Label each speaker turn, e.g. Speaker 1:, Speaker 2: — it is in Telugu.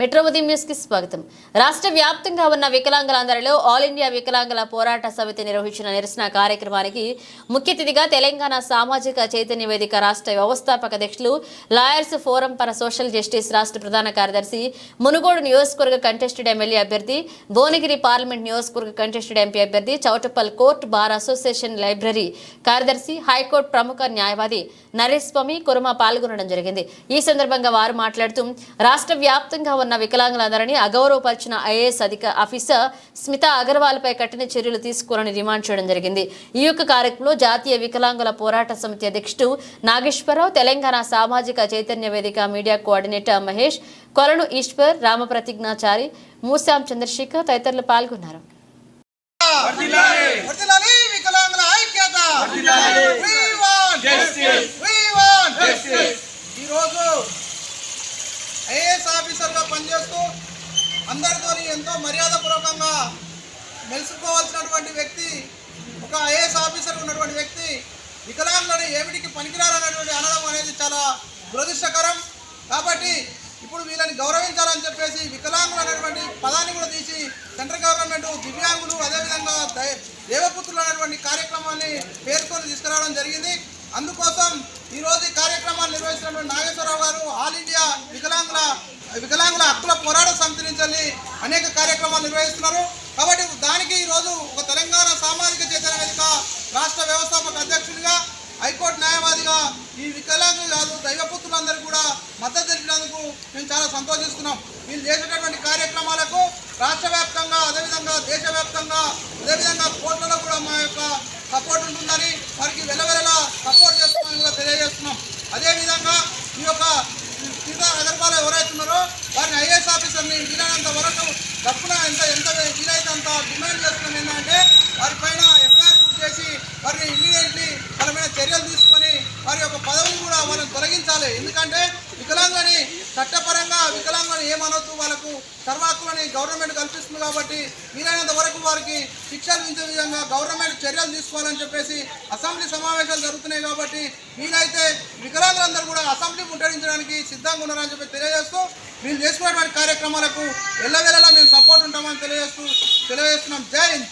Speaker 1: మెట్రో ఉదయం న్యూస్కి స్వాగతం. రాష్ట్ర వ్యాప్తంగా ఉన్న వికలాంగులందరిలో ఆల్ ఇండియా వికలాంగుల పోరాట సమితి నిర్వహించిన నిరసన కార్యక్రమానికి ముఖ్య అతిథిగా తెలంగాణ సామాజిక చైతన్య వేదిక రాష్ట్ర వ్యవస్థాపక అధ్యక్షులు lawyers forum for social justice రాష్ట్ర ప్రధాన కార్యదర్శి మునుగోడు నియోజకవర్గ కంటెస్టెడ్ ఎమ్మెల్యే అభ్యర్థి భువనగిరి పార్లమెంట్ నియోజకవర్గ కంటెస్టెడ్ ఎంపీ అభ్యర్థి Choutuppal court bar association library కార్యదర్శి హైకోర్టు ప్రముఖ న్యాయవాది నరేష్ స్వామి కురుమ పాల్గొనడం జరిగింది. ఈ సందర్భంగా వారు మాట్లాడుతూ రాష్ట్ర వ్యాప్తంగా ఉన్న వికలాంగులందరినీ అగౌరవపరిచిన ఐఏఎస్ అధిక ఆఫీసర్ స్మిత అగర్వాల్ పై కఠిన చర్యలు తీసుకోవాలని డిమాండ్ చేయడం జరిగింది. ఈ యొక్క కార్యక్రమంలో జాతీయ వికలాంగుల పోరాట సమితి అధ్యక్షుడు నాగేశ్వరరావు తెలంగాణ సామాజిక చైతన్య వేదిక మీడియా కోఆర్డినేటర్ మహేష్ కొలను ఈశ్వర్ రామప్రతిజ్ఞాచారి మూసాం చంద్రశేఖర్ తదితరులు పాల్గొన్నారు.
Speaker 2: ఐఏఎస్ ఆఫీసర్గా పనిచేస్తూ అందరితో ఎంతో మర్యాదపూర్వకంగా మెలుసుకోవాల్సినటువంటి వ్యక్తి ఒక ఐఏఎస్ ఆఫీసర్ ఉన్నటువంటి వ్యక్తి వికలాంగులను ఏమిటికి పనికిరాలన్నటువంటి అనడం అనేది చాలా దురదృష్టకరం. కాబట్టి ఇప్పుడు వీళ్ళని గౌరవించాలని చెప్పేసి వికలాంగులు అనేటువంటి పదాన్ని కూడా తీసి సెంట్రల్ గవర్నమెంట్ దివ్యాంగులు అదేవిధంగా దేవపుత్రులు అనేటువంటి కార్యక్రమాన్ని పేర్కొని తీసుకురావడం జరిగింది. అందుకోసం ఈరోజు ఈ కార్యక్రమాన్ని నిర్వహిస్తున్నటువంటి నాగేశ్వరరావు గారు ఆల్ ఇండియా వికలాంగుల వికలాంగుల హక్కుల పోరాట సమితి నుంచి వెళ్ళి అనేక కార్యక్రమాలు నిర్వహిస్తున్నారు. కాబట్టి దానికి ఈరోజు ఒక తెలంగాణ సామాజిక చేతన వేదిక రాష్ట్ర వ్యవస్థాపక అధ్యక్షుడిగా హైకోర్టు న్యాయవాదిగా ఈ వికలాంగులు కాదు దైవపుత్రులందరూ కూడా మద్దతు తెలిపినందుకు మేము చాలా సంతోషిస్తున్నాం. వీళ్ళు చేసేటటువంటి కార్యక్రమాలకు రాష్ట్ర వ్యాప్తంగా అదేవిధంగా దేశవ్యాప్తంగా అదేవిధంగా కోర్టులలో కూడా మా యొక్క సపోర్ట్ ఉంటుందని వారికి వెలవెలలా సపోర్ట్ చేస్తామని కూడా తెలియజేస్తున్నాం. అదేవిధంగా ఈ యొక్క సీతా అగర్వాల్ ఎవరైతున్నారో వారిని ఐఏఎస్ ఆఫీసర్ని వీలైనంత వరకు వీలైతే అంత డిమాండ్ చేస్తున్నాం ఏంటంటే వారి పైన ఎఫ్ఐఆర్ బుక్ చేసి వారిని ఇమ్మీడియట్లీ వాళ్ళ మీద చర్యలు తీసుకొని వారి యొక్క పదవిని కూడా మనం తొలగించాలి. ఎందుకంటే వికలాంగులని చట్టపరంగా వికలాంగులను ఏమనొద్దు వాళ్ళకు. సర్వాకులని గవర్నమెంట్ కల్పిస్తుంది కాబట్టి వీలైనంత వరకు వారికి శిక్షలు ఇచ్చే విధంగా గవర్నమెంట్ చర్యలు తీసుకోవాలని చెప్పేసి అసెంబ్లీ సమావేశాలు జరుగుతున్నాయి కాబట్టి వీలైతే వికలాంగులందరూ కూడా అసెంబ్లీ ముట్టడించడానికి సిద్ధంగా ఉన్నారని చెప్పి తెలియజేస్తూ వీళ్ళు చేసుకునేటువంటి కార్యక్రమాలకు ఎల్లవేళలా మేము సపోర్ట్ ఉంటామని తెలియజేస్తూ తెలియజేస్తున్నాం. జై హింద్.